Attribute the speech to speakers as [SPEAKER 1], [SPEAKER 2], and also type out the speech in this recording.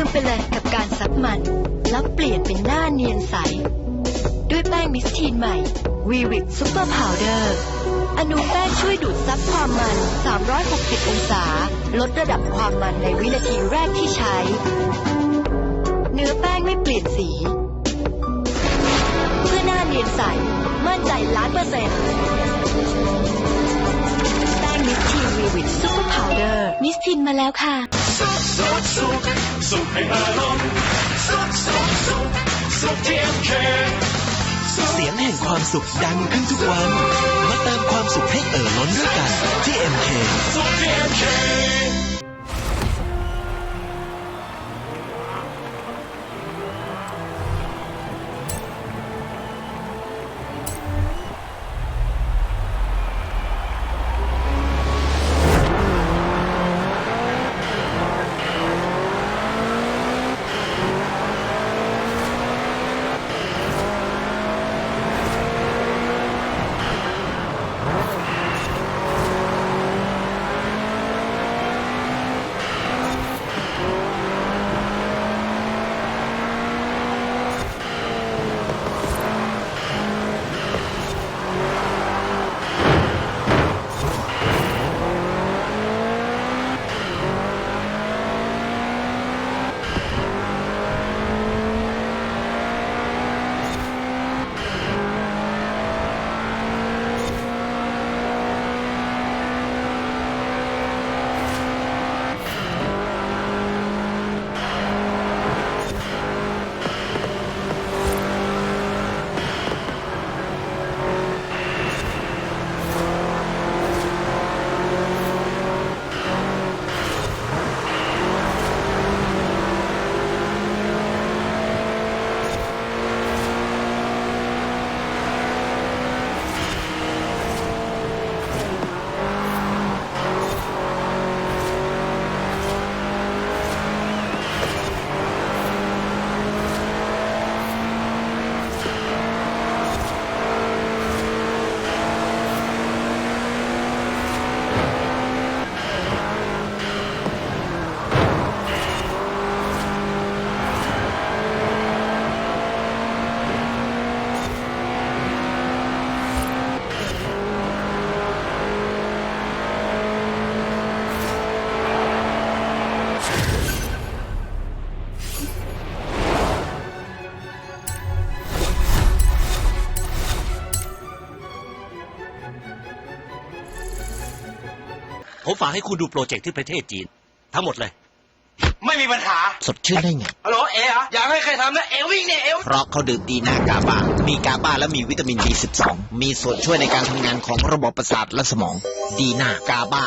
[SPEAKER 1] ิมไปเลยกับการซับมัน แล้วเปลี่ยนเป็นหน้าเนียนใส ด้วยแป้งมิสทีนใหม่วีวิกซูเปอร์พาวเดอร์อนูแป้งช่วยดูดซับความมัน 360 องศา ลดระดับความมันในวินาทีแรกที่ใช้ เนื้อแป้งไม่เปลี่ยนสี เพื่อหน้าเนียนใส มั่นใจล้านเปอร์เซ็นต์ รีวิตซุปเปอร์พาวเดอร์มิสทินมาแล้วค่ะ
[SPEAKER 2] สุขสุขสุขสุขให้อารมณ์สุขสุขสุขสุขที่ MK
[SPEAKER 3] เสียงแห่งความสุขดังขึ้นทุกวัน มาเติมความสุขให้เอ่อล้นด้วยกันที่ MK
[SPEAKER 2] สุขที่ MK
[SPEAKER 4] ผมฝากให้คุณดูโปรเจกต์ที่ประเทศจีน ทั้งหมดเลย
[SPEAKER 5] ไม่มีปัญหา
[SPEAKER 6] สดชื่นได้ไง
[SPEAKER 5] ฮัลโหลเอ๋เหรออยากให้ใครทำนะเอ๋วิ่งเนี่ยเอ๋
[SPEAKER 6] เพราะเขาดื่มดีนากาบา มีกาบาและมีวิตามิน B12 มีส่วนช่วยในการทำงานของระบบประสาทและสมอง ดีนากาบา